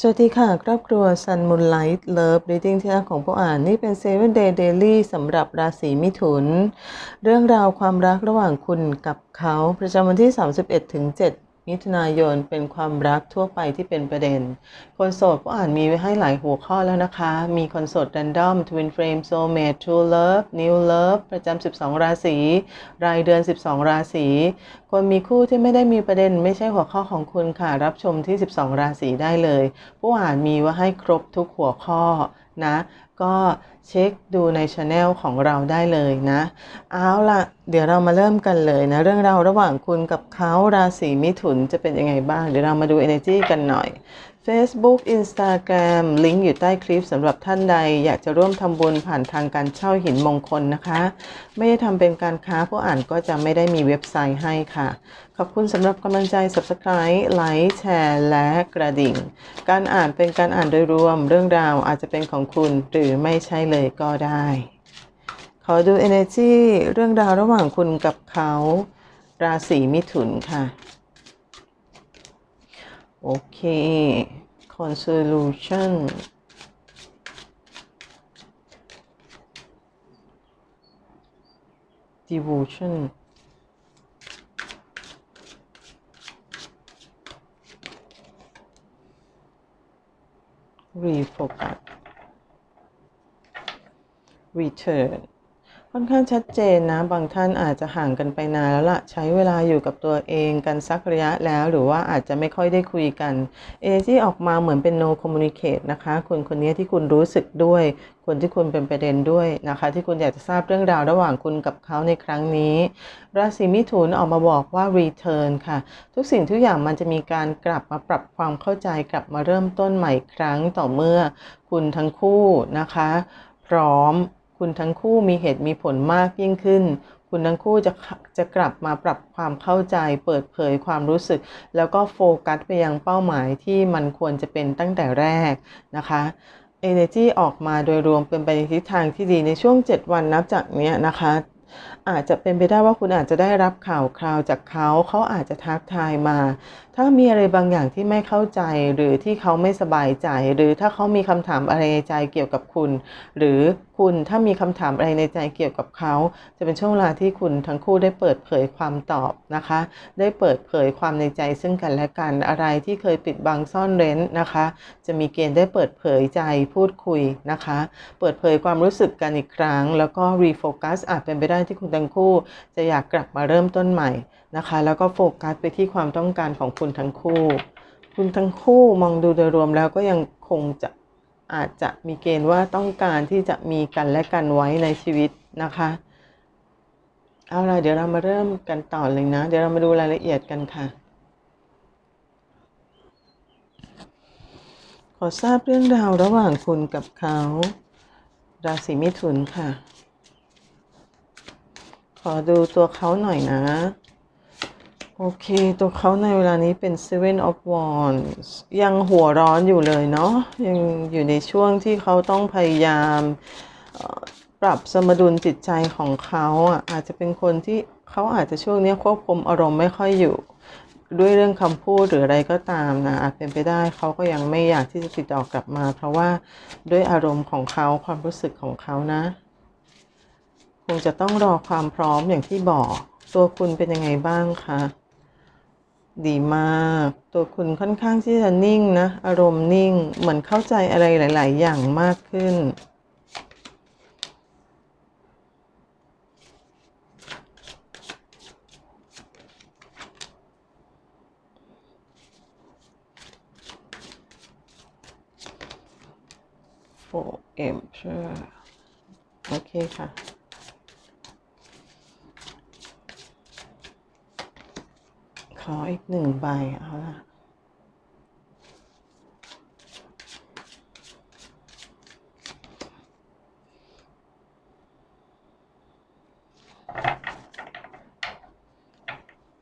สวัสดีค่ะ ครอบครัว Sun Moonlight Love Reading ที่รักของผู้อ่านนี่เป็น Seven Day Daily สำหรับราศีมิถุน เรื่องราวความรักระหว่างคุณกับเขา ประจำวันที่ 31ถึง7 มิถุนายนเป็นความรักทั่วไปที่เป็นประเด็น คนโสดผู้อ่านมีไว้ให้หลายหัวข้อแล้วนะคะ มีคนโสด Random Twin Flame Soulmate True Love New Love ประจำ 12 ราศี รายเดือน 12 ราศี คนมีคู่ที่ไม่ได้มีประเด็นไม่ใช่หัวข้อของคุณค่ะ รับชมที่ 12 ราศีได้เลย ผู้อ่านมีไว่าให้ครบทุกหัวข้อ นะ ก็เช็คดูในช anel ของเราได้เลยนะ เอาล่ะเดี๋ยวเรามาเริ่มกันเลยนะ เรื่องราวระหว่างคุณกับเขาราศีมิถุนจะเป็นยังไงบ้าง เดี๋ยวเรามาดู energy กันหน่อย Facebook Instagram ลิงก์อยู่ใต้คลิปสำหรับท่านใด อยากจะร่วมทำบุญผ่านทางการเช่าหินมงคลนะคะ ไม่ได้ทำเป็นการค้าผู้อ่านก็จะไม่ได้มีเว็บไซต์ให้ค่ะ ขอบคุณสำหรับกำลังใจ Subscribe ไลค์แชร์และกระดิ่ง การอ่านเป็นการอ่านโดยรวม เรื่องราวอาจจะเป็นของคุณหรือไม่ใช่เลยก็ได้ ขอดู energy เรื่องราวระหว่างคุณกับเขา ราศีมิถุนค่ะ โอเค consolation devotion refocus return ค่อนข้างชัดเจนนะ บางท่านอาจจะห่างกันไปนานแล้วละ่ะ ใช้เวลาอยู่กับตัวเองกันสักระยะแล้ว หรือว่าอาจจะไม่ค่อยได้คุยกัน เอที่ออกมาเหมือนเป็น no communicate นะคะ คนคนนี้ที่คุณรู้สึกด้วย คนที่คุณเป็นประเด็นด้วยนะคะ ที่คุณอยากจะทราบเรื่องราวระหว่างคุณกับเขาในครั้งนี้ ราศีมิถุนออกมาบอกว่า return ค่ะ ทุกสิ่งทุกอย่างมันจะมีการกลับมาปรับความเข้าใจกลับมาเริ่มต้นใหม่ครั้งต่อเมื่อ คุณทั้งคู่นะคะ พร้อม คุณทั้งคู่มีเหตุมีผลมากยิ่งขึ้น คุณทั้งคู่จะจะกลับมาปรับความเข้าใจ เปิดเผยความรู้สึก แล้วก็โฟกัสไปยังเป้าหมายที่มันควรจะเป็นตั้งแต่แรกนะคะ Energy ออกมาโดยรวมเป็นไปในทิศทางที่ดีในช่วง 7 วันนับจากเนี้ยนะคะ อาจจะเป็นไปได้ว่าคุณอาจจะได้รับข่าวคราวจากเขาเขาอาจจะทักทายมา ถ้ามีอะไรบางอย่างที่ไม่เข้าใจ หรือที่เขาไม่สบายใจ หรือถ้าเขามีคำถามอะไรในใจเกี่ยวกับคุณ หรือ คุณ ถ้ามีคำถามอะไรในใจเกี่ยวกับเขา จะเป็นช่วงเวลาที่คุณทั้งคู่ได้เปิดเผยความตอบนะคะ ได้เปิดเผยความในใจซึ่งกันและกันอะไรที่เคยปิดบังซ่อนเร้นนะคะ จะมีเกณฑ์ได้เปิดเผยใจพูดคุยนะคะ เปิดเผยความรู้สึกกันอีกครั้ง แล้วก็รีโฟกัสอาจเป็นไปได้ที่คุณทั้งคู่ จะอยากกลับมาเริ่มต้นใหม่นะคะ แล้วก็โฟกัสไปที่ความต้องการของคุณทั้งคู่ คุณทั้งคู่มองดูโดยรวมแล้วก็ยังคงจะ อาจจะมีเกณฑ์ว่าต้องการที่จะมีกันและกันไว้ในชีวิตนะคะ เอาล่ะเดี๋ยวเรามาเริ่มกันต่อเลยนะ เดี๋ยวเรามาดูรายละเอียดกันค่ะ ขอทราบเรื่องราวระหว่างคุณกับเขาราศีมิถุนค่ะ ขอดูตัวเขาหน่อยนะ โอเค ตัวเขาในเวลานี้เป็น Seven of Wands ยังหัวร้อนอยู่เลยเนาะยังอยู่ในช่วงที่เขาต้องพยายามปรับสมดุลจิตใจของเขาอะอาจจะเป็นคนที่เขาอาจจะช่วงนี้ควบคุมอารมณ์ไม่ค่อยอยู่ ด้วยเรื่องคำพูดหรืออะไรก็ตามนะอาจเป็นไปได้เขาก็ยังไม่อยากที่จะติดต่อกลับมา เพราะว่าด้วยอารมณ์ของเขาความรู้สึกของเขานะคงจะต้องรอความพร้อมอย่างที่บอก ตัวคุณเป็นยังไงบ้างคะ ดีมาก ตัวคุณค่อนข้างที่จะนิ่งนะ อารมณ์นิ่ง เหมือนเข้าใจอะไรหลาย ๆ อย่างมากขึ้น โอเคค่ะ ออีกหนึ่งใบเอาละ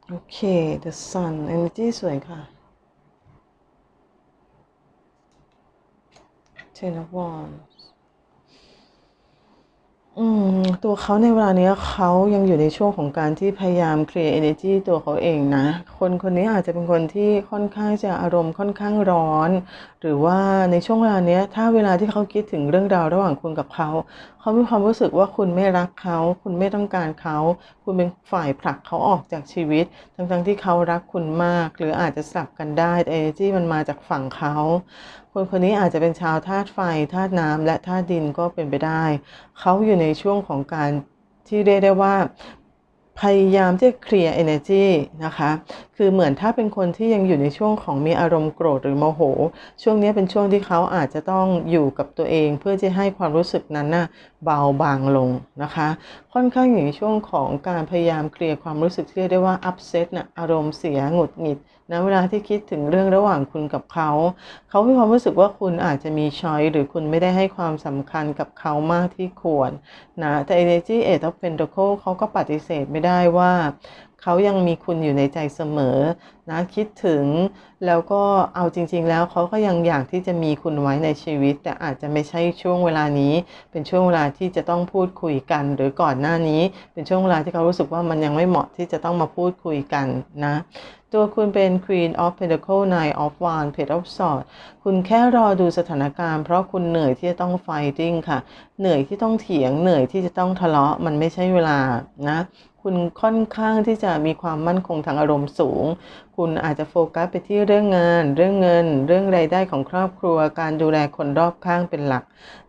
โอเค the sun energy สวยค่ะ ten of wands อืม ตัวเขาในเวลาเนี้ยเขายังอยู่ในช่วงของการที่พยายามเคลียร์ energy ตัวเขาเองนะ คนคนนี้อาจจะเป็นคนที่ค่อนข้างจะอารมณ์ค่อนข้างร้อน หรือว่าในช่วงเวลาเนี้ยถ้าเวลาที่เขาคิดถึงเรื่องราวระหว่างคุณกับเขา เขามีความรู้สึกว่าคุณไม่รักเขา คุณไม่ต้องการเขา คุณเป็นฝ่ายผลักเขาออกจากชีวิต ทั้งๆที่เขารักคุณมาก หรืออาจจะสลับกันได้แต่ energy มันมาจากฝั่งเขา คนคนนี้อาจจะเป็นชาวธาตุไฟธาตุน้ำและธาตุดินก็เป็นไปได้ เขาอยู่ในช่วงของการที่เรียกได้ว่าพยายามที่จะเคลียร์ energy นะคะ คือเหมือนถ้าเป็นคนที่ยังอยู่ในช่วงของมีอารมณ์โกรธหรือโมโห ช่วงนี้เป็นช่วงที่เขาอาจจะต้องอยู่กับตัวเอง เพื่อจะให้ความรู้สึกนั้นน่ะเบาบางลงนะคะ ค่อนข้างอยู่ในช่วงของการพยายามเคลียร์ความรู้สึกที่เรียกได้ว่า upset น่ะอารมณ์เสียหงุดหงิด นะเวลาที่คิดถึงเรื่องระหว่างคุณกับเขา เขามีความรู้สึกว่าคุณอาจจะมีช้อยหรือคุณไม่ได้ให้ความสำคัญกับเขามากที่ควรนะแต่ energy eight of pentacle เขาก็ปฏิเสธไม่ได้ว่า เขายังมีคุณอยู่ในใจเสมอนะคิดถึงแล้วก็เอาจริง ๆ แล้วเขาก็ยังอยากที่จะมีคุณไว้ในชีวิต แต่อาจจะไม่ใช่ช่วงเวลานี้ เป็นช่วงเวลาที่จะต้องพูดคุยกัน หรือก่อนหน้านี้ เป็นช่วงเวลาที่เขารู้สึกว่ามันยังไม่เหมาะที่จะต้องมาพูดคุยกันนะตัวคุณเป็น Queen of Pentacle Nine of Wands Page of Swords คุณแค่รอดูสถานการณ์ เพราะคุณเหนื่อยที่จะต้อง fighting ค่ะ เหนื่อยที่ต้องเถียง เหนื่อยที่จะต้องทะเลาะ มันไม่ใช่เวลานะ คุณค่อนข้างที่จะมีความมั่นคงทางอารมณ์สูง คุณอาจจะโฟกัสไปที่เรื่องงาน เรื่องเงิน เรื่องรายได้ของครอบครัว การดูแลคนรอบข้างเป็นหลัก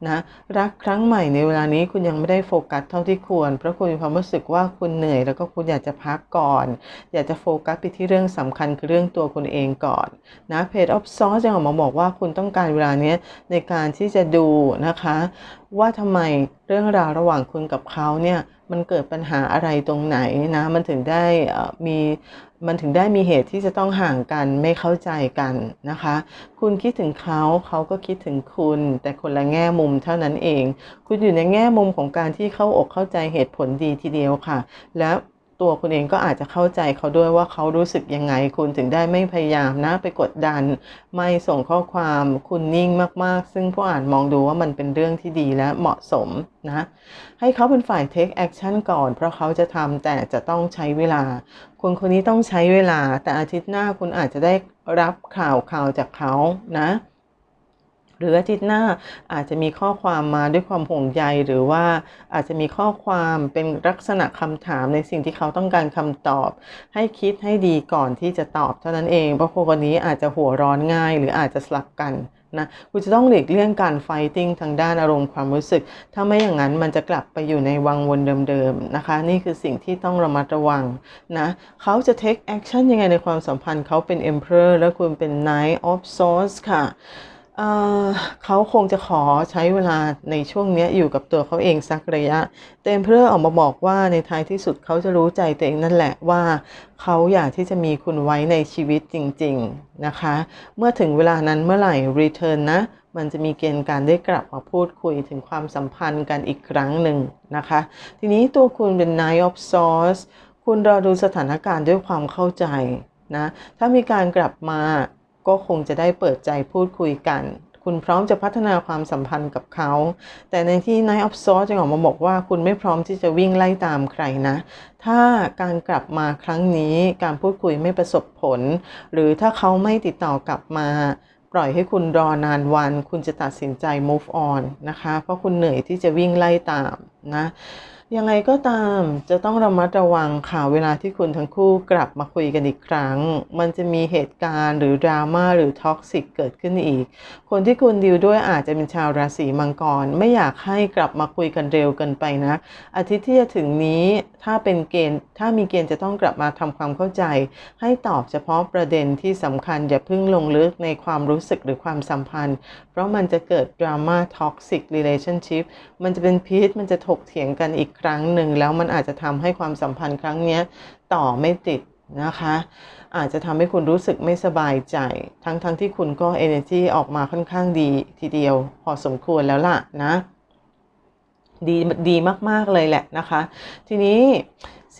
นะ รักครั้งใหม่ในเวลานี้คุณยังไม่ได้โฟกัสเท่าที่ควร เพราะคุณมีความรู้สึกว่าคุณเหนื่อย แล้วก็คุณอยากจะพักก่อน อยากจะโฟกัสไปที่เรื่องสำคัญคือเรื่องตัวคุณเองก่อนนะเพจออฟซอสยังออกมาบอกว่าคุณต้องการเวลานี้ในการที่จะดูนะคะ ว่าทำไมเรื่องราวระหว่างคุณกับเขาเนี่ย มันเกิดปัญหาอะไรตรงไหนนะมันถึงได้มีมันถึงได้มีเหตุที่จะต้องห่างกันไม่เข้าใจกันนะคะ คุณคิดถึงเขาเขาก็คิดถึงคุณ แต่คนละแง่มุมเท่านั้นเอง คุณอยู่ในแง่มุมของการที่เข้าอกเข้าใจเหตุผลดีทีเดียวค่ะ แล้ว ตัวคุณเองก็อาจจะเข้าใจเขาด้วยว่าเขารู้สึกยังไง คุณถึงได้ไม่พยายามนะไปกดดัน ไม่ส่งข้อความคุณนิ่งมากๆ ซึ่งผู้อ่านมองดูว่ามันเป็นเรื่องที่ดีและเหมาะสมนะให้เขาเป็นฝ่าย take action ก่อน เพราะเขาจะทำแต่จะต้องใช้เวลาคนคนนี้ต้องใช้เวลา แต่อาทิตย์หน้าคุณอาจจะได้รับข่าวข่าวจากเขานะ หรืออาทิตย์หน้าอาจจะมีข้อความมาด้วยความห่วงใยหรือว่าอาจจะมีข้อความเป็นลักษณะคำถามในสิ่งที่เขาต้องการคำตอบ ให้คิดให้ดีก่อนที่จะตอบเท่านั้นเองเพราะคนนี้อาจจะหัวร้อนง่าย หรืออาจจะสลับกันนะคุณจะต้องหลีกเลี่ยงการไฟติ้งทางด้านอารมณ์ความรู้สึก ถ้าไม่อย่างนั้นมันจะกลับไปอยู่ในวังวนเดิมๆนะคะ นี่คือสิ่งที่ต้องระมัดระวังนะเขาจะ take action ยังไงในความสัมพันธ์เขาเป็น emperor และคุณเป็น knight of swords ค่ะ เขาคงจะขอใช้เวลาในช่วงนี้อยู่กับตัวเขาเองสักระยะแต่เพื่อออกมาบอกว่าในท้ายที่สุดเขาจะรู้ใจตัวเองนั่นแหละว่า เขาอยากที่จะมีคุณไว้ในชีวิตจริง ๆนะคะ เมื่อถึงเวลานั้นเมื่อไหร่ return นะมันจะมีเกณฑ์การได้กลับมาพูดคุยถึงความสัมพันธ์กันอีกครั้งหนึ่งนะคะ ทีนี้ตัวคุณเป็น Nine of Swords คุณรอดูสถานการณ์ด้วยความเข้าใจนะ ถ้ามีการกลับมา ก็คงจะได้เปิดใจพูดคุยกัน คุณพร้อมจะพัฒนาความสัมพันธ์กับเขา แต่ในที่ Night of Swords จะออกมาบอกว่าคุณไม่พร้อมที่จะวิ่งไล่ตามใครนะ ถ้าการกลับมาครั้งนี้การพูดคุยไม่ประสบผล หรือถ้าเขาไม่ติดต่อกลับมาปล่อยให้คุณรอนานวัน คุณจะตัดสินใจ move on นะคะ เพราะคุณเหนื่อยที่จะวิ่งไล่ตามนะ ยังไงก็ตามจะต้องระมัดระวังค่ะเวลาที่คุณทั้งคู่กลับมาคุยกันอีกครั้ง มันจะมีเหตุการณ์หรือดราม่าหรือท็อกซิกเกิดขึ้นอีก คนที่คุณดีลด้วยอาจจะเป็นชาวราศีมังกร ไม่อยากให้กลับมาคุยกันเร็วเกินไปนะ อาทิตย์ที่จะถึงนี้ถ้าเป็นเกณฑ์ถ้ามีเกณฑ์จะต้องกลับมาทำความเข้าใจ ให้ตอบเฉพาะประเด็นที่สำคัญอย่าเพิ่งลงลึกในความรู้สึกหรือความสัมพันธ์ เพราะมันจะเกิดดราม่าท็อกซิกเรลชั่นชิพมันจะเป็นพิษมันจะถกเถียงกันอีกครั้งหนึ่งแล้วมันอาจจะทำให้ความสัมพันธ์ครั้งนี้ต่อไม่ติดนะคะ อาจจะทำให้คุณรู้สึกไม่สบายใจ ทั้งๆทที่คุณก็ energy ออกมาค่อนข้างดีทีเดียว พอสมควรแล้วล่ะนะ ดีดีมากๆเลยแหละนะคะ ทีนี้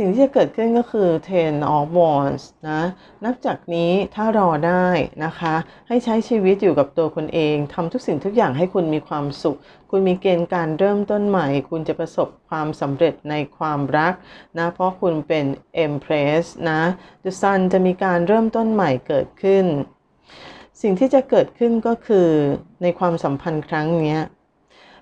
สิ่งที่จะเกิดขึ้นก็คือ ten of wands นะ นับจากนี้ถ้ารอได้นะคะ ให้ใช้ชีวิตอยู่กับตัวคุณเองทำทุกสิ่งทุกอย่างให้คุณมีความสุข คุณมีเกณฑ์การเริ่มต้นใหม่ คุณจะประสบความสำเร็จในความรักนะ เพราะคุณเป็น Empress นะ The Sun จะมีการเริ่มต้นใหม่เกิดขึ้น สิ่งที่จะเกิดขึ้นก็คือในความสัมพันธ์ครั้งนี้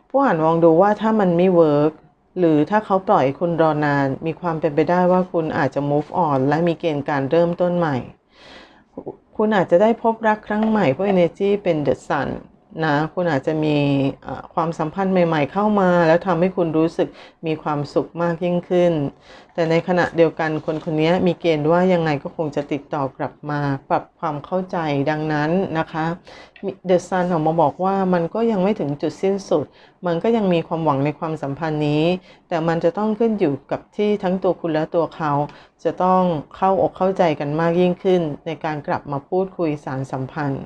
ผู้อ่านมองดูว่าถ้ามันไม่เวิร์ก หรือถ้าเขาปล่อยคุณรอนาน มีความเป็นไปได้ว่าคุณอาจจะ move on และมีเกณฑ์การเริ่มต้นใหม่ คุณอาจจะได้พบรักครั้งใหม่เพราะ energy เป็น the sun นะคุณอาจจะมีความสัมพันธ์ใหม่ ๆ เข้ามา แล้วทำให้คุณรู้สึกมีความสุขมากยิ่งขึ้น แต่ในขณะเดียวกันคนคนนี้มีเกณฑ์ว่ายังไงก็คงจะติดต่อกลับมา ปรับความเข้าใจดังนั้นนะคะเดอะซันออกมาบอกว่ามันก็ยังไม่ถึงจุดสิ้นสุด มันก็ยังมีความหวังในความสัมพันธ์นี้ แต่มันจะต้องขึ้นอยู่กับที่ทั้งตัวคุณและตัวเขา จะต้องเข้าอกเข้าใจกันมากยิ่งขึ้น ในการกลับมาพูดคุยสารสัมพันธ์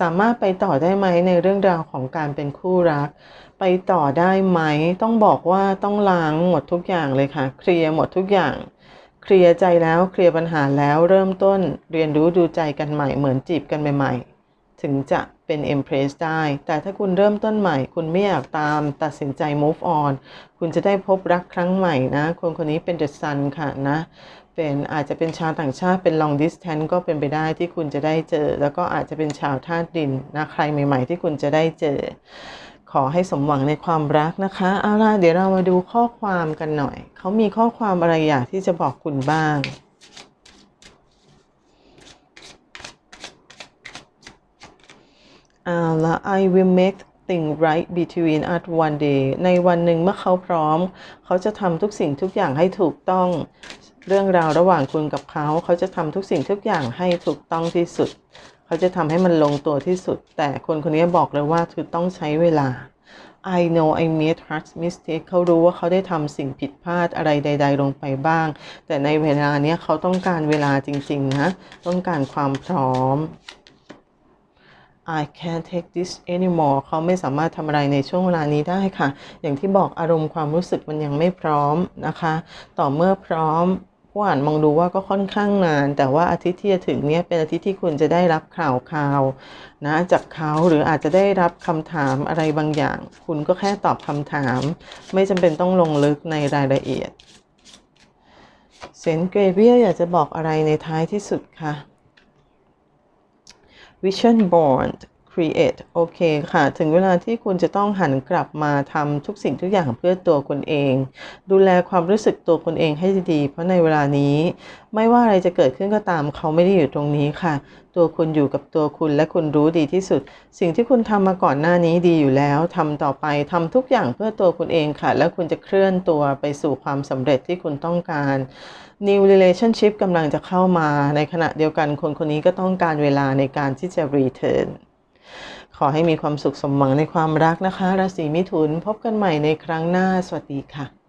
สามารถไปต่อได้ไหมในเรื่องราวของการเป็นคู่รัก ไปต่อได้ไหมต้องบอกว่าต้องล้างหมดทุกอย่างเลยค่ะ เคลียร์หมดทุกอย่าง เคลียร์ใจแล้วเคลียร์ปัญหาแล้วเริ่มต้นเรียนรู้ดูใจกันใหม่เหมือนจีบกันใหม่ๆ ถึงจะเป็น Empress ได้ แต่ถ้าคุณเริ่มต้นใหม่ คุณไม่อยากตามตัดสินใจ move on คุณจะได้พบรักครั้งใหม่นะ คนคนนี้เป็น The Sun ค่ะนะ เป็นอาจจะเป็นชาวต่างชาติเป็น long distance ก็เป็นไปได้ที่คุณจะได้เจอ แล้วก็อาจจะเป็นชาวธาตุดินนะใครใหม่ ๆ ที่คุณจะได้เจอ ขอให้สมหวังในความรักนะคะเอาล่ะเดี๋ยวเรามาดูข้อความกันหน่อย เขามีข้อความอะไรอยากที่จะบอกคุณบ้างเอาละ I will make things right between us one day ในวันหนึ่งเมื่อเขาพร้อม เขาจะทำทุกสิ่งทุกอย่างให้ถูกต้อง เรื่องราวระหว่างคุณกับเขา เขาจะทำทุกสิ่งทุกอย่างให้ถูกต้องที่สุด เขาจะทำให้มันลงตัวที่สุด แต่คนคนนี้บอกเลยว่าคือต้องใช้เวลา I know I made hard mistake เขารู้ว่าเขาได้ทำสิ่งผิดพลาดอะไรใด ๆ ลงไปบ้าง แต่ในเวลาเนี้ยเขาต้องการเวลาจริง ๆ นะ ต้องการความพร้อม I can't take this anymore เขาไม่สามารถทำอะไรในช่วงเวลานี้ได้ค่ะ อย่างที่บอกอารมณ์ความรู้สึกมันยังไม่พร้อมนะคะ ต่อเมื่อพร้อม ผู้อ่านมองดูว่าก็ค่อนข้างนาน แต่ว่าอาทิตย์ที่จะถึงเนี้ยเป็นอาทิตย์ที่คุณจะได้รับข่าวข่าวนะจากเขาหรืออาจจะได้รับคำถามอะไรบางอย่าง คุณก็แค่ตอบคำถาม ไม่จำเป็นต้องลงลึกในรายละเอียดเซนเกรเวียอยากจะบอกอะไรในท้ายที่สุดค่ะ Vision Board Create โอเคค่ะ ถึงเวลาที่คุณจะต้องหันกลับมาทำทุกสิ่งทุกอย่างเพื่อตัวคุณเอง ดูแลความรู้สึกตัวคุณเองให้ดีๆ เพราะในเวลานี้ ไม่ว่าอะไรจะเกิดขึ้นก็ตามเขาไม่ได้อยู่ตรงนี้ค่ะ ตัวคุณอยู่กับตัวคุณและคุณรู้ดีที่สุด สิ่งที่คุณทำมาก่อนหน้านี้ดีอยู่แล้วทำต่อไปทำทุกอย่างเพื่อตัวคุณเองค่ะ แล้วคุณจะเคลื่อนตัวไปสู่ความสำเร็จที่คุณต้องการ New relationship กำลังจะเข้ามาในขณะเดียวกันคนคนนี้ก็ต้องการเวลาในการที่จะ return ขอให้มีความสุขสมหวังในความรักนะคะ ราศีมิถุน พบกันใหม่ในครั้งหน้า สวัสดีค่ะ